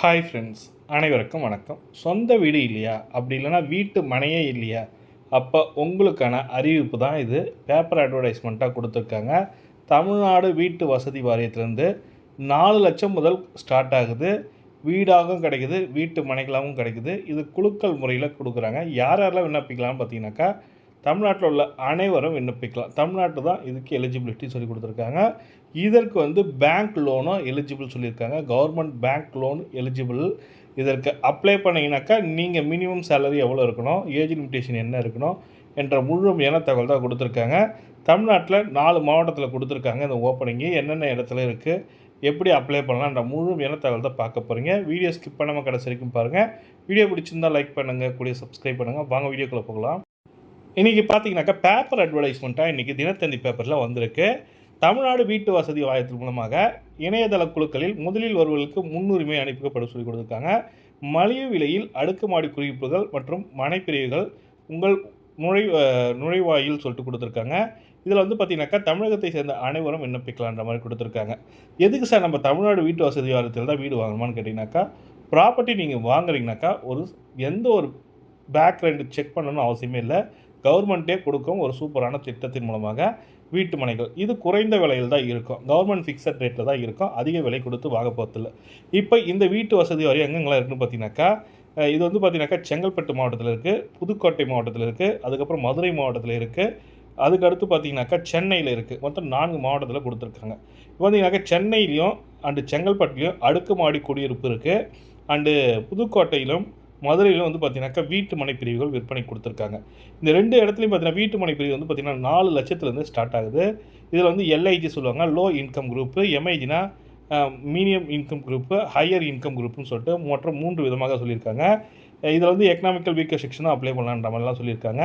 Hi friends அனைவருக்கும் வணக்கம். சொந்த வீடு இல்லையா? அப்படி இல்லைன்னா வீட்டு மனையே இல்லையா? அப்போ உங்களுக்கான அறிவிப்பு தான் இது. பேப்பர் அட்வர்டைஸ்மெண்ட்டாக கொடுத்துருக்காங்க. தமிழ்நாடு வீட்டு வசதி வாரியத்திலேருந்து நாலு லட்சம் முதல் ஸ்டார்ட் ஆகுது. வீடாகவும் கிடைக்குது வீட்டு மனைகளாகவும் கிடைக்குது. இது குலுக்கல் முறையில் கொடுக்குறாங்க. யார் யாரெல்லாம் விண்ணப்பிக்கலாம்னு பார்த்தீங்கன்னாக்கா தமிழ்நாட்டில் உள்ள அனைவரும் விண்ணப்பிக்கலாம். தமிழ்நாட்டு தான் இதுக்கு எலிஜிபிலிட்டி சொல்லி கொடுத்துருக்காங்க. இதற்கு வந்து பேங்க் லோனும் எலிஜிபிள் சொல்லியிருக்காங்க. கவர்மெண்ட் பேங்க் லோன் எலிஜிபிள் இதற்கு அப்ளை பண்ணிங்கனாக்கா நீங்கள் மினிமம் சேலரி எவ்வளோ இருக்கணும் ஏஜ் லிமிட்டேஷன் என்ன இருக்கணும் என்ற முழுமையான தகவல் தான் கொடுத்துருக்காங்க. தமிழ்நாட்டில் நாலு மாவட்டத்தில் கொடுத்துருக்காங்க இந்த ஓப்பனிங்கு என்னென்ன இடத்துல இருக்குது எப்படி அப்ளை பண்ணலான்ற முழுமையான தகவல் தான் பார்க்க போகிறீங்க வீடியோ ஸ்கிப் பண்ணாமல் கடைசி வரைக்கும் பாருங்கள் வீடியோ பிடிச்சிருந்தால் லைக் பண்ணுங்கள் கூடிய சப்ஸ்கிரைப் பண்ணுங்கள் வாங்க வீடியோக்குள்ளே போகலாம். இன்றைக்கி பார்த்தீங்கன்னாக்கா பேப்பர் அட்வர்டைஸ்மெண்ட்டாக இன்றைக்கி தினத்தந்தி பேப்பரில் வந்திருக்கு. தமிழ்நாடு வீட்டு வசதி வாரியத்தின் மூலமாக இணையதள குழுக்களில் முதலில் வருவர்களுக்கு முன்னுரிமை அனுப்பிக்கப்பட சொல்லி கொடுத்துருக்காங்க. மலிவு விலையில் அடுக்குமாடி குடியிருப்புகள் மற்றும் மனைப்பிரிவுகள் உங்கள் நுழை நுழைவாயில் சொல்லிட்டு கொடுத்துருக்காங்க. இதில் வந்து பார்த்தீங்கன்னாக்கா தமிழகத்தை சேர்ந்த அனைவரும் விண்ணப்பிக்கலான்ற மாதிரி கொடுத்துருக்காங்க. எதுக்கு சார் நம்ம தமிழ்நாடு வீட்டு வசதி வாரத்தில் தான் வீடு வாங்கணுமான்னு கேட்டிங்கனாக்கா ப்ராப்பர்ட்டி நீங்கள் வாங்குறீங்கனாக்கா ஒரு எந்த ஒரு பேக் ரெண்டு செக் பண்ணணும்னு அவசியமே இல்லை. கவர்மெண்ட்டே கொடுக்கும் ஒரு சூப்பரான திட்டத்தின் மூலமாக வீட்டு மனைகள். இது குறைந்த விலையில் தான் இருக்கும். கவர்மெண்ட் ஃபிக்ஸட் ரேட்டில் தான் இருக்கும். அதிக விலை கொடுத்து வாங்க போகிறதில்ல இப்போ இந்த வீட்டு வசதி வரையும் எங்கெங்கெல்லாம் இருக்குன்னு பார்த்தீங்கன்னாக்கா இது வந்து பார்த்தீங்கன்னாக்கா செங்கல்பட்டு மாவட்டத்தில் இருக்குது புதுக்கோட்டை மாவட்டத்தில் இருக்குது அதுக்கப்புறம் மதுரை மாவட்டத்தில் இருக்குது அதுக்கு அடுத்து பார்த்தீங்கன்னாக்கா சென்னையில் இருக்குது மொத்தம் நான்கு மாவட்டத்தில் கொடுத்துருக்காங்க. இப்போ பார்த்தீங்கன்னாக்கா சென்னையிலையும் அண்டு செங்கல்பட்டுலையும் அடுக்குமாடி குடியிருப்பு இருக்குது அண்டு புதுக்கோட்டையிலும் மதுரையில் வந்து பார்த்தீங்கன்னாக்கா வீட்டு மனைப்பிரிவுகள் விற்பனை கொடுத்துருக்காங்க. இந்த ரெண்டு இடத்துலையும் பார்த்தீங்கன்னா வீட்டு மனைப்பிரிவு வந்து பார்த்தீங்கன்னா நாலு லட்சத்துலேருந்து ஸ்டார்ட் ஆகுது. இதில் வந்து எல்ஐஜி சொல்லுவாங்க low income group எம்ஐஜினா medium income group higher income குரூப்னு சொல்லிட்டு மற்ற மூன்று விதமாக சொல்லியிருக்காங்க. இதில் வந்து எக்கனாமிக்கல் வீக்கர் செக்ஷனும் அப்ளை பண்ணலான்ற மாதிரிலாம் சொல்லியிருக்காங்க.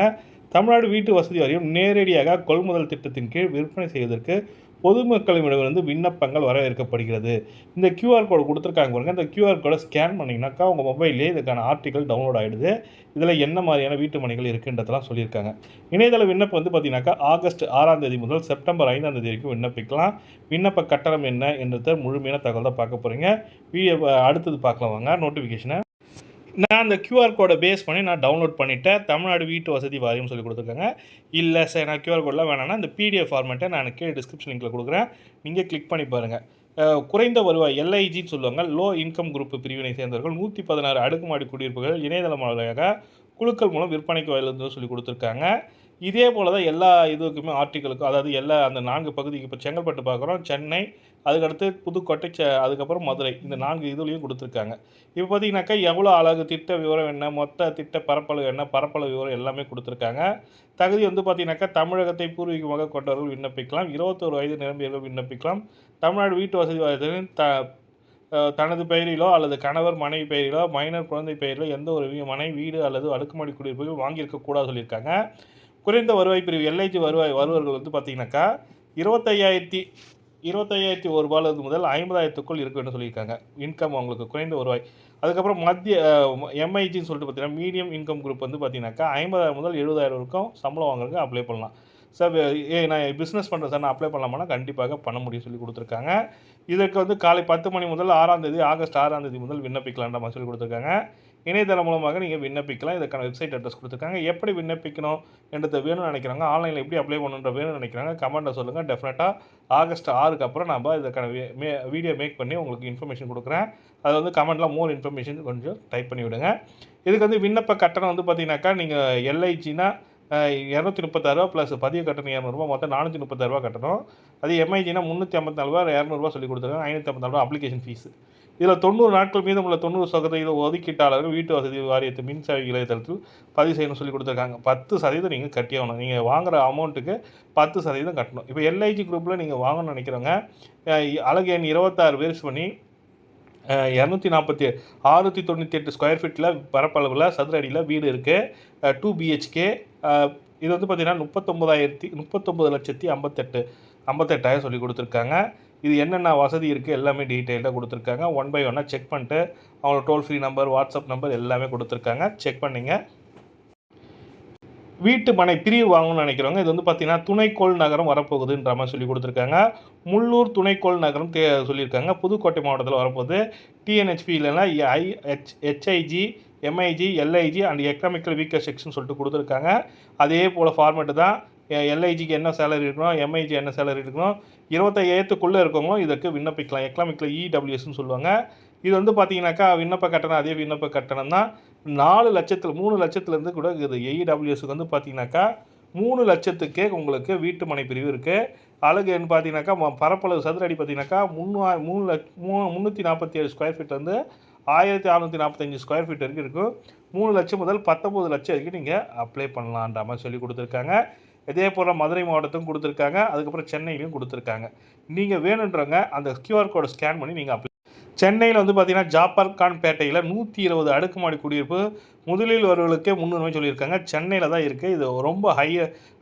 தமிழ்நாடு வீட்டு வசதி வாரியம் நேரடியாக கொள்முதல் திட்டத்தின் கீழ் விற்பனை செய்வதற்கு பொதுமக்களிடமிருந்து விண்ணப்பங்கள் வரவேற்கப்படுகிறது. இந்த கியூஆர் கோடு கொடுத்துருக்காங்க பாருங்கள் இந்த கியூஆர் கோடை ஸ்கேன் பண்ணிங்கனாக்கா உங்கள் மொபைல்லே இதுக்கான ஆர்டிக்கல் டவுன்லோட் ஆகிடுது இதில் என்ன மாதிரியான வீட்டு மனைகள் இருக்குன்றதெல்லாம் சொல்லியிருக்காங்க. இணையதள விண்ணப்பம் வந்து பார்த்தீங்கன்னாக்கா ஆகஸ்ட் ஆறாம் தேதி முதல் செப்டம்பர் ஐந்தாம் தேதி வரைக்கும் விண்ணப்பிக்கலாம். விண்ணப்ப கட்டணம் என்ன என்றத முழுமையான தகவல் தான் பார்க்க போகிறீங்க வீடியோ அடுத்தது பார்க்கலாம் வாங்க. நோட்டிஃபிகேஷனை நான் அந்த கியூஆர் கோடை பேஸ் பண்ணி நான் டவுன்லோட் பண்ணிட்டேன். தமிழ்நாடு வீட்டு வசதி வாரியம் சொல்லி கொடுத்துருக்காங்க. இல்லை சார் நான் கியூஆர் கோடெலாம் வேணாம்னா இந்த பிடிஎஃப் ஃபார்மேட்டை நான் கீழே டிஸ்கிரிப்ஷன் லிங்கில் கொடுக்குறேன். நீங்கள் கிளிக் பண்ணி பாருங்கள் குறைந்த வருவாய் எல்ஐஜின்னு சொல்லுவாங்க. லோ இன்கம் குரூப் பிரிவினை சேர்ந்தவர்கள் நூற்றி பதினாறு அடுக்குமாடி குடியிருப்புகள் இணையதளம் வழியாக குழுக்கள் மூலம் விற்பனைக்கு வயலுன்னு சொல்லி கொடுத்துருக்காங்க. இதே போல் தான் எல்லா இதுக்குமே ஆர்டிகளுக்கும் அதாவது எல்லா அந்த நான்கு பகுதிக்கு இப்போ செங்கல்பட்டு பார்க்குறோம் சென்னை அதுக்கடுத்து புதுக்கோட்டை செ அதுக்கப்புறம் மதுரை இந்த நான்கு இதுலேயும் கொடுத்துருக்காங்க. இப்போ பார்த்தீங்கன்னாக்கா எவ்வளோ அழகு திட்ட விவரம் என்ன மொத்த திட்ட பரப்பளவு என்ன பரப்பளவு விவரம் எல்லாமே கொடுத்துருக்காங்க. தகுதி வந்து பார்த்தீங்கன்னாக்கா தமிழகத்தை பூர்வீகமாக கொண்டவர்கள் விண்ணப்பிக்கலாம் இருபத்தோரு வயது நிரம்பியவர்கள் விண்ணப்பிக்கலாம். தமிழ்நாடு வீட்டு வசதி வாரியத்தின் த தனது பெயரிலோ அல்லது கணவர் மனைவி பெயரிலோ மைனர் குழந்தை பெயரிலோ எந்த ஒரு மனை வீடு அல்லது அடுக்குமாடி குடியிருப்புகள் வாங்கியிருக்க கூடாது சொல்லியிருக்காங்க. குறைந்த வருவாய் பிரிவு எல்ஐஜி வருவாய் வருவர்கள் வந்து பார்த்தீங்கன்னாக்கா இருபத்தையாயிரத்தி இருபத்தையாயிரத்தி ஒரு ரூபாயிலிருந்து முதல் ஐம்பதாயிரத்துக்குள் இருக்குன்னு சொல்லியிருக்காங்க. இன்கம் அவங்களுக்கு குறைந்த வருவாய். அதுக்கப்புறம் மத்திய எம்ஐஜின்னு சொல்லிட்டு பார்த்தீங்கன்னா மீடியம் இன்கம் குரூப் வந்து பார்த்தீங்கன்னாக்கா ஐம்பதாயிரம் முதல் எழுபதாயிரம் வரைக்கும் சம்பளம் வாங்குறதுக்கு அப்ளை பண்ணலாம். சார் ஏ நான் பிஸ்னஸ் பண்ணுறேன் சார் நான் அப்ளை பண்ணலாமா கண்டிப்பாக பண்ண முடியும் சொல்லி கொடுத்துருக்காங்க. இதற்கு வந்து காலை பத்து மணி முதல் ஆறாம் தேதி ஆகஸ்ட் ஆறாம் தேதி முதல் விண்ணப்பிக்கலான்ற மாதிரி சொல்லி கொடுத்துருக்காங்க. இணையதளம் மூலமாக நீங்கள் விண்ணப்பிக்கலாம். இதுக்கான வெப்சைட் அட்ரஸ் கொடுத்துருக்காங்க. எப்படி விண்ணப்பிக்கணும்? என்றதை வேணும்னு நினைக்கிறாங்க. ஆன்லைனில் எப்படி அப்ளை பண்ணுன்ற வேணும்னு நினைக்கிறாங்க. கமெண்ட்டை சொல்லுங்கள் டெஃபினட்டாக ஆகஸ்ட் ஆறுக்கு அப்புறம் நம்ம இதுக்கான மே வீடியோ மேக் பண்ணி உங்களுக்கு இன்ஃபர்மேஷன் கொடுக்குறேன். அது வந்து கமெண்ட்டில் மோர் இன்ஃபர்மேஷன் கொஞ்சம் டைப் பண்ணி விடுங்க. இதுக்கு வந்து விண்ணப்ப கட்டணம் வந்து பார்த்தீங்கன்னாக்கா நீங்கள் எல்ஐஜினா இரநூத்தி முப்பத்தாறுரூவா ப்ளஸ் பதிவு கட்டணம் இரநூறுபா மொத்தம் நானூற்றி முப்பத்தாறுரூவா கட்டணும். அது எம்ஐஜினா முந்நூற்றி ஐம்பத்தாலு ரூபா இரநூறுவா சொல்லி கொடுத்துருக்காங்க. ஐநூற்றி ஐம்பத்தாலு ரூபா அப்ளிகேஷன் ஃபீஸ் இதில் தொண்ணூறு நாட்கள் மீதம் உள்ள தொண்ணூறு சதவீத ஒதுக்கீட்டாளர்கள் வீட்டு வசதி வாரியத்து மின்சார இளையதளத்தில் பதிவு செய்யணும்னு சொல்லி கொடுத்துருக்காங்க. பத்து சதவீதம் நீங்கள் கட்டியாகணும் நீங்கள் வாங்குகிற அமௌண்ட்டுக்கு பத்து சதவீதம் கட்டணும். இப்போ எல்ஐஜி குரூப்பில் நீங்கள் வாங்கணும்னு நினைக்கிறவங்க அழகு எண் இருபத்தாறு பேர்ஸ் பண்ணி இரநூத்தி நாற்பத்தி ஆறுநூற்றி தொண்ணூற்றி எட்டு ஸ்கொயர் ஃபீட்டில் பரப்பளவில் சதுர அடியில் வீடு இருக்குது டூ பிஹெச்கே இது வந்து பார்த்திங்கன்னா முப்பத்தொம்பதாயிரத்தி முப்பத்தொம்பது லட்சத்தி ஐம்பத்தெட்டு ஐம்பத்தெட்டாயிரம் சொல்லி கொடுத்துருக்காங்க. இது என்னென்ன வசதி இருக்குது எல்லாமே டீட்டெயிலாக கொடுத்துருக்காங்க. ஒன் பை ஒன்னாக செக் பண்ணிட்டு அவங்களோட toll free number WhatsApp number எல்லாமே கொடுத்துருக்காங்க. செக் பண்ணிங்க. வீட்டு மனை பிரிவு வாங்கணும்னு நினைக்கிறவங்க இது வந்து பார்த்தீங்கன்னா துணைக்கோள் நகரம் வரப்போகுதுன்ற மாதிரி சொல்லி கொடுத்துருக்காங்க. முள்ளூர் துணைக்கோள் நகரம் தே சொல்லியிருக்காங்க. புதுக்கோட்டை மாவட்டத்தில் வரப்போகுது. டிஎன்ஹெச்பி இல்லைன்னா I H HIG MIG LIG and economical weaker section சொல்லிட்டு கொடுத்துருக்காங்க. அதே போல் ஃபார்மேட்டு தான் எல்ஐஜிக்கு என்ன சேலரி இருக்கணும்? எம்ஐஜி என்ன சேலரி இருக்கணும்? இருபத்தையாயிரத்துக்குள்ளே இருக்கவங்களும் இதற்கு விண்ணப்பிக்கலாம். எக்கனாமிக்கில் இடபிள்யூஎஸ்ன்னு சொல்லுவாங்க. இது வந்து பார்த்தீங்கன்னாக்கா விண்ணப்ப கட்டணம் அதே விண்ணப்ப கட்டணம் தான். நாலு லட்சத்தில் மூணு லட்சத்துலேருந்து கூட இருக்குது. ஏஇடபிள்யூஎஸ்க்கு வந்து பார்த்தீங்கன்னாக்கா மூணு லட்சத்துக்கே உங்களுக்கு வீட்டு மனை பிரிவு இருக்குது அழகுன்னு பார்த்தீங்கன்னாக்கா ம- பரப்பளவு சதுர அடி பார்த்தீங்கன்னாக்கா முந்நூ மூணு லட்ச மூ முந்நூற்றி நாற்பத்தி ஏழு ஸ்கொயர் ஃபீட்லேருந்து ஆயிரத்தி அறநூற்றி நாற்பத்தஞ்சு ஸ்கொயர் ஃபீட் வரைக்கும் இருக்கும். மூணு லட்சம் முதல் பத்தொம்பது லட்சம் வரைக்கும் நீங்கள் அப்ளை பண்ணலான்ற மாதிரி சொல்லி கொடுத்துருக்காங்க. இதே போல் மதுரை மாவட்டத்துக்கும் கொடுத்துருக்காங்க. அதுக்கப்புறம் சென்னையிலையும் கொடுத்துருக்காங்க. நீங்கள் வேணுன்றவங்க அந்த கியூஆர் கோடை ஸ்கேன் பண்ணி நீங்கள் அப்ளை சென்னையில் வந்து பார்த்தீங்கன்னா ஜாப்பர்கான் பேட்டையில் நூற்றி இருபது அடுக்குமாடி குடியிருப்பு முதலில் வருவர்களுக்கே முன்னுரிமை சொல்லியிருக்காங்க. சென்னையில் தான் இருக்குது இது ரொம்ப ஹை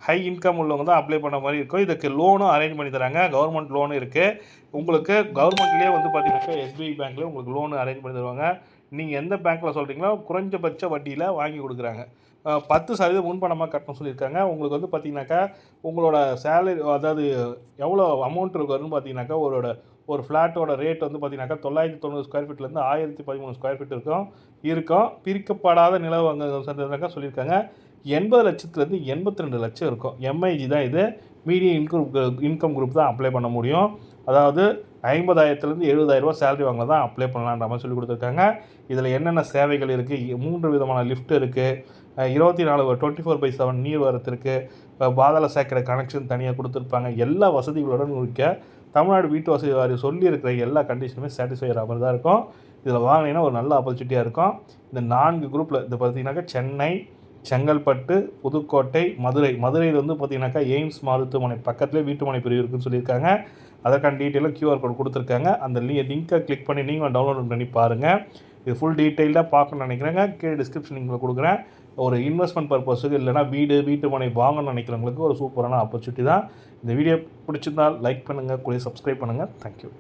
ஹை இன்கம் உள்ளவங்க தான் அப்ளை பண்ண மாதிரி இருக்கும். இதுக்கு லோனும் அரேஞ்ச் பண்ணி தராங்க. கவர்மெண்ட் லோனும் இருக்குது உங்களுக்கு கவர்மெண்ட்லேயே வந்து பார்த்தீங்கன்னாக்கா எஸ்பிஐ பேங்க்லேயே உங்களுக்கு லோனு அரேஞ்ச் பண்ணி தருவாங்க. நீங்கள் எந்த பேங்க்கில் சொல்கிறீங்களோ குறைஞ்சபட்ச வட்டியில் வாங்கி கொடுக்குறாங்க. பத்து சதவீதம் முன்பணமாக கட்டணும் சொல்லியிருக்காங்க. உங்களுக்கு வந்து பார்த்தீங்கன்னாக்கா உங்களோட சேலரி அதாவது எவ்வளோ அமௌண்ட் வரும்னு பார்த்தீங்கன்னாக்கா ஒரு ஒரு ஃப்ளாட்டோட ரேட் வந்து பார்த்தீங்கன்னாக்கா தொள்ளாயிரத்தி தொண்ணூறு ஸ்கொயர் ஃபீட்லேருந்து ஆயிரத்தி பதிமூணு ஸ்கொயர் ஃபீட் இருக்கும். இருக்கும். பிரிக்கப்படாத நிலவு அங்கே சொல்லியிருக்காங்க. எண்பது லட்சத்துலேருந்து எண்பத்தி ரெண்டு லட்சம் இருக்கும். எம்ஐஜி தான் இது. மீடியம் இன்கம் இன்கம் குரூப் தான் அப்ளை பண்ண முடியும். அதாவது ஐம்பதாயிரத்துலேருந்து எழுபதாயிரரூபா சேலரி வாங்க தான் அப்ளை பண்ணலான்ற மாதிரி சொல்லி கொடுத்துருக்காங்க. இதில் என்னென்ன சேவைகள் இருக்குது மூன்று விதமான லிஃப்ட் இருக்குது இருபத்தி நாலு டுவெண்ட்டி ஃபோர் பை செவன் நீர் வரத்திற்கு பாதாள சேர்க்கிற கனெக்ஷன் தனியாக கொடுத்துருப்பாங்க. எல்லா வசதிகளுடன் இருக்க தமிழ்நாடு வீட்டு வசதி வாரியம் சொல்லியிருக்கிற எல்லா கண்டிஷனுமே சாட்டிஸ்ஃபை ஆகிற மாதிரி தான் இருக்கும். இதில் வாங்கினீங்கன்னா ஒரு நல்ல ஆப்பர்ச்சுனிட்டியாக இருக்கும். இந்த நான்கு குரூப்பில் இது பார்த்தீங்கன்னாக்கா சென்னை செங்கல்பட்டு புதுக்கோட்டை மதுரை. மதுரையில் வந்து பார்த்திங்கனாக்கா எய்ம்ஸ் மருத்துவமனை பக்கத்துலேயே வீட்டுமனை பிரிவு இருக்குன்னு சொல்லியிருக்காங்க. அதற்கான டீட்டெயிலும் கியூஆர் கோட் கொடுத்துருக்காங்க. அந்த லி லிங்கை கிளிக் பண்ணி நீங்கள் டவுன்லோட் பண்ணி பாருங்கள் இது ஃபுல் டீட்டெயில்டாக பார்க்கணும்னு நினைக்கிறேங்க. கீழே டிஸ்கிரிப்ஷன் உங்களுக்கு கொடுக்குறேன். ஒரு இன்வெஸ்ட்மெண்ட் பர்பஸுக்கு இல்லைனா வீடு வீட்டு மனை வாங்கணும்னு நினைக்கிறவங்களுக்கு ஒரு சூப்பரான ஆப்பர்ச்சுனிட்டி தான். இந்த வீடியோ பிடிச்சிருந்தால் லைக் பண்ணுங்கள் கூட சப்ஸ்கிரைப் பண்ணுங்கள் தேங்க்யூ